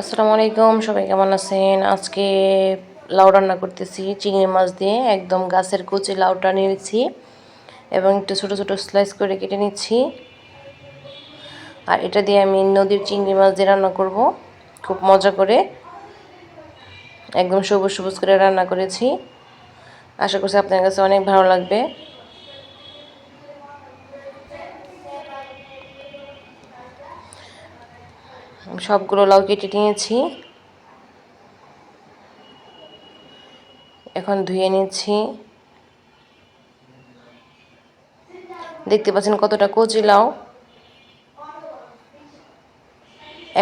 আসসালামু আলাইকুম, সবাই কেমন আছেন? আজকে লাউ রান্না করতেছি, চিংড়ি মাছ দিয়ে একদম গাছের কচি লাউটা নিয়েছি এবং একটু ছোটো ছোটো স্লাইস করে কেটে নিচ্ছি। আর এটা দিয়ে আমি নদীর চিংড়ি মাছ দিয়ে রান্না করব, খুব মজা করে। একদম সবুজ সবুজ করে রান্না করেছি। আশা করছি আপনার কাছে অনেক ভালো লাগবে। সবগুলো লাউ কেটে নিয়েছি। এখন ধুয়ে নিচ্ছি। দেখতে পাচ্ছেন কতটা কচি লাউ।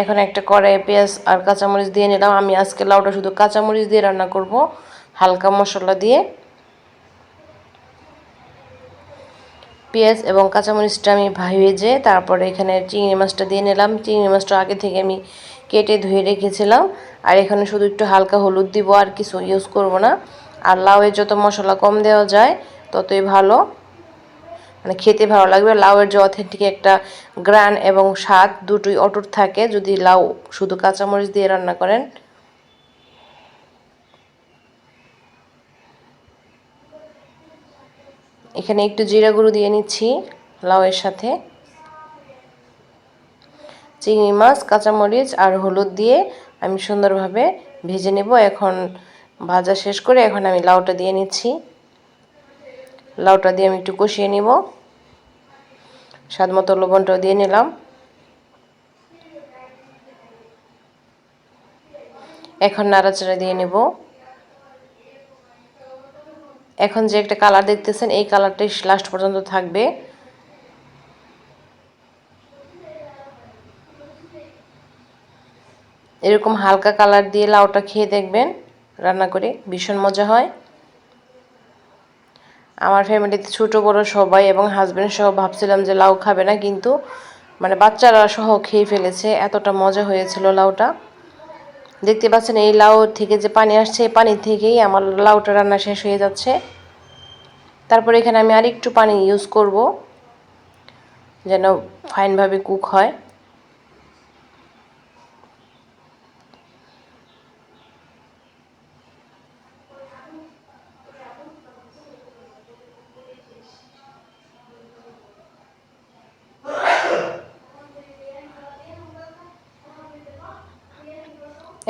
এখন একটা কড়াইয়ে পেঁয়াজ আর কাঁচামরিচ দিয়ে নিলাম। আমি আজকে লাউটা শুধু কাঁচামরিচ দিয়ে রান্না করব, হালকা মশলা দিয়ে। পেঁয়াজ এবং কাঁচামরিচটা আমি ভেজে, তারপরে এখানে চিংড়ি মাছটা দিয়ে নিলাম। চিংড়ি মাছটা আগে থেকে আমি কেটে ধুয়ে রেখেছিলাম। আর এখানে শুধু একটু হালকা হলুদ দিব, আর কিছু ইউজ করব না। আর লাউয়ের যত মশলা কম দেওয়া যায়, ততই ভালো। মানে খেতে ভালো লাগবে। লাউয়ের যে অথেন্টিক একটা গ্রান এবং স্বাদ দুটোই অটুট থাকে। যদি লাউ শুধু কাঁচামরিচ দিয়ে রান্না করেন এখানে একটু জিরা গুঁড়ো দিয়ে নিচ্ছি লাউয়ের সাথে। চিংড়ি মাছ, কাঁচামরিচ আর হলুদ দিয়ে আমি সুন্দরভাবে ভেজে নেব। এখন ভাজা শেষ করে এখন আমি লাউটা দিয়ে নিচ্ছি। লাউটা দিয়ে আমি একটু কষিয়ে নিব। স্বাদ মতো লবণটাও দিয়ে নিলাম। এখন নাড়াচাড়া দিয়ে নেব। এখন যে একটা কালার দেখতেছেন, এই কালারটাই লাস্ট পর্যন্ত থাকবে। এরকম হালকা কালার দিয়ে লাউটা খেয়ে দেখবেন, রান্না করে ভীষণ মজা হয়। আমার ফ্যামিলিতে ছোটো, বড় সবাই এবং হাজব্যান্ড সহ ভাবছিলাম যে লাউ খাবে না, কিন্তু মানে বাচ্চারা সহ খেয়ে ফেলেছে, এতটা মজা হয়েছিল লাউটা। দেখতে পাচ্ছেন এই লাউ থেকে যে পানি আসছে, এই পানি থেকেই আমার লাউটা রান্না শেষ হয়ে যাচ্ছে। তারপর এখানে আমি আর একটু পানি ইউজ করব, যেন ফাইনভাবে কুক হয়।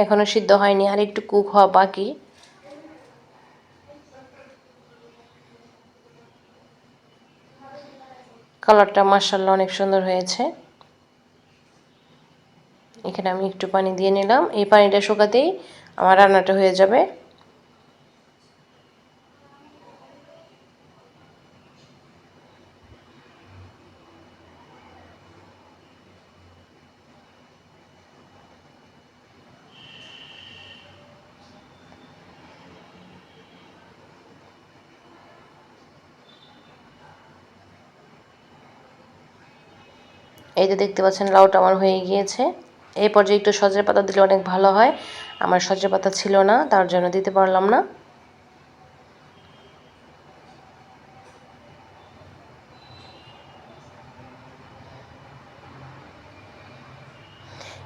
এখনও সিদ্ধ হয়নি, আর একটু কুক হওয়া বাকি। কালারটা মার্শাল্লাহ অনেক সুন্দর হয়েছে। এখানে আমি একটু পানি দিয়ে নিলাম। এই পানিটা শুকাতেই আমার রান্নাটা হয়ে যাবে। এই যে দেখতে পাচ্ছেন, লাউটা আমার হয়ে গিয়েছে। এই পর্যায়ে একটু সজনে পাতা দিলে অনেক ভালো হয়। আমার সজনে পাতা ছিল না, তার জন্য দিতে পারলাম না।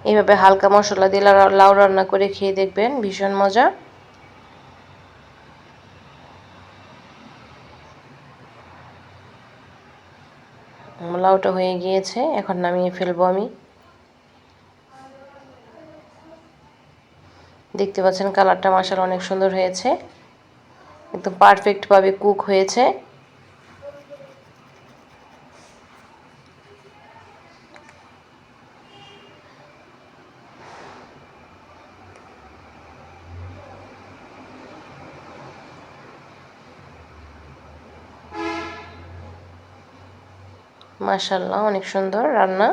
এইভাবে হালকা মশলা দিয়ে লাউ রান্না করে খেয়ে দেখবেন, ভীষণ মজা। লাউটা হয়ে গিয়েছে, এখন নামিয়ে ফেলব আমি। দেখতে পাচ্ছেন কালারটা মাসাল অনেক সুন্দর হয়েছে। একদম পারফেক্টভাবে কুক হয়েছে। মাশাল্লাহ অনেক সুন্দর রান্না।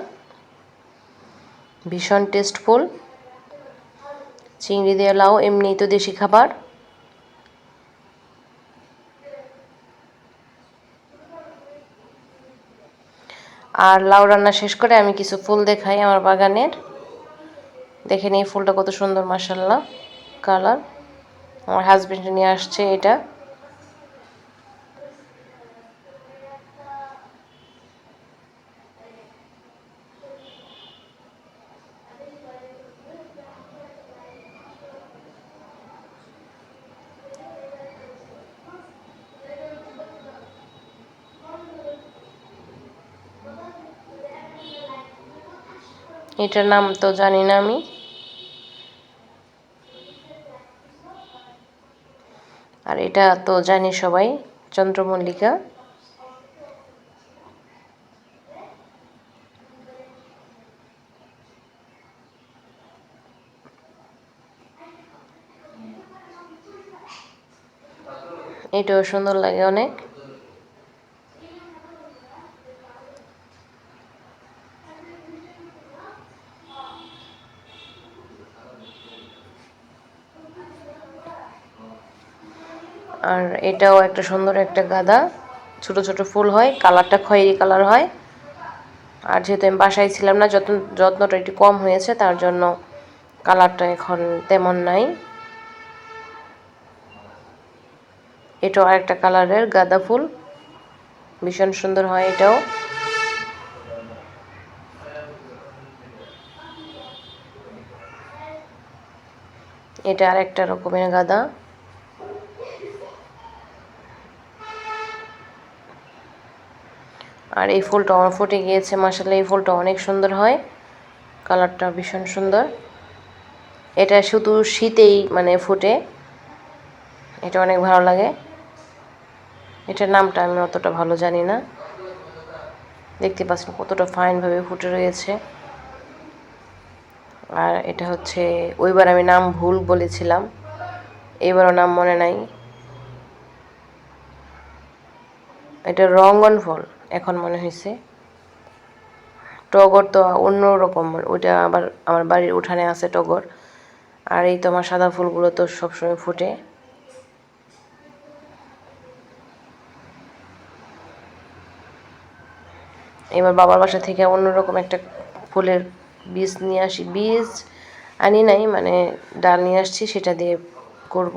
ভীষণ টেস্টফুল চিংড়ি দিয়ে লাউ এমনি তো দেশি খাবার। আর লাউ রান্না শেষ করে আমি কিছু ফুল দেখাই আমার বাগানের। দেখে নিই ফুলটা কত সুন্দর মাসাল্লাহ কালার। আমার হাজব্যান্ড নিয়ে আসছে এটা। এটার নাম তো জানি না আমি। আর এটা তো জানি সবাই, চন্দ্রমল্লিকা। এটাও সুন্দর লাগে অনেক। আর এটাও একটা সুন্দর একটা গাদা। ছোট ছোট ফুল হয়, কালারটা খয়েরি কালার হয়। আর যেহেতু আমি বাসায় ছিলাম না, যত্ন যত্নটা একটু কম হয়েছে, তার জন্য কালারটা এখন তেমন নাই। এটাও আরেকটা কালারের গাঁদা ফুল। ভীষণ সুন্দর হয় এটাও। এটা আরেকটা রকমের গাঁদা। আর এই ফুলটা ফুটে গিয়েছে মাসাল্লাহ এই ফুলটা অনেক সুন্দর হয়। কালারটা ভীষণ সুন্দর। এটা শুধু শীতেই মানে ফুটে। এটা অনেক ভালো লাগে। এটার নামটা আমি অতটা ভালো জানি না। দেখতে পাচ্ছেন কতটা ফাইনভাবে ফুটে রয়েছে। আর এটা হচ্ছে, ওইবার আমি নাম ভুল বলেছিলাম। এবারও নাম মনে নাই। এটা রঙ্গন ফল। এখন মনে হয়েছে টগর তো অন্য রকম ওইটা আবার আমার বাড়ির উঠানে আছে টগর। আর এই তো আমার সাদা ফুলগুলো তো সবসময় ফুটে। এবার বাবার বাসা থেকে অন্যরকম একটা ফুলের বীজ নিয়ে আসি। বীজ আনি নাই মানে ডাল নিয়ে আসছি, সেটা দিয়ে করব।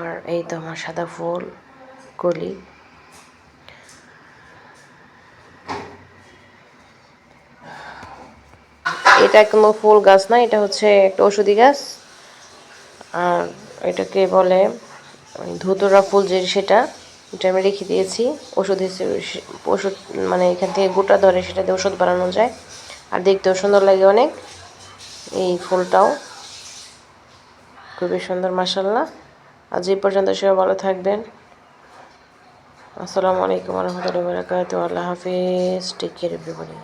আর এই তো আমার সাদা ফুল। কলি এটা কোনো ফুল গাছ না? এটা হচ্ছে একটা ওষুধি গাছ। আর এটাকে বলে ধুতরা ফুল যে সেটা, এটা আমি রেখে দিয়েছি। ওষুধ ওষুধ মানে এখান থেকে গোটা ধরে সেটা দিয়ে ওষুধ বানানো যায়। আর দেখতেও সুন্দর লাগে অনেক এই ফুলটাও। খুবই সুন্দর মাসাল্লাহ আজ এই পর্যন্ত সবাই ভালো থাকবেন। আসসালামু আলাইকুম রহমতুল্লাহ বরকাত আল্লাহ হাফিজ। Take care everybody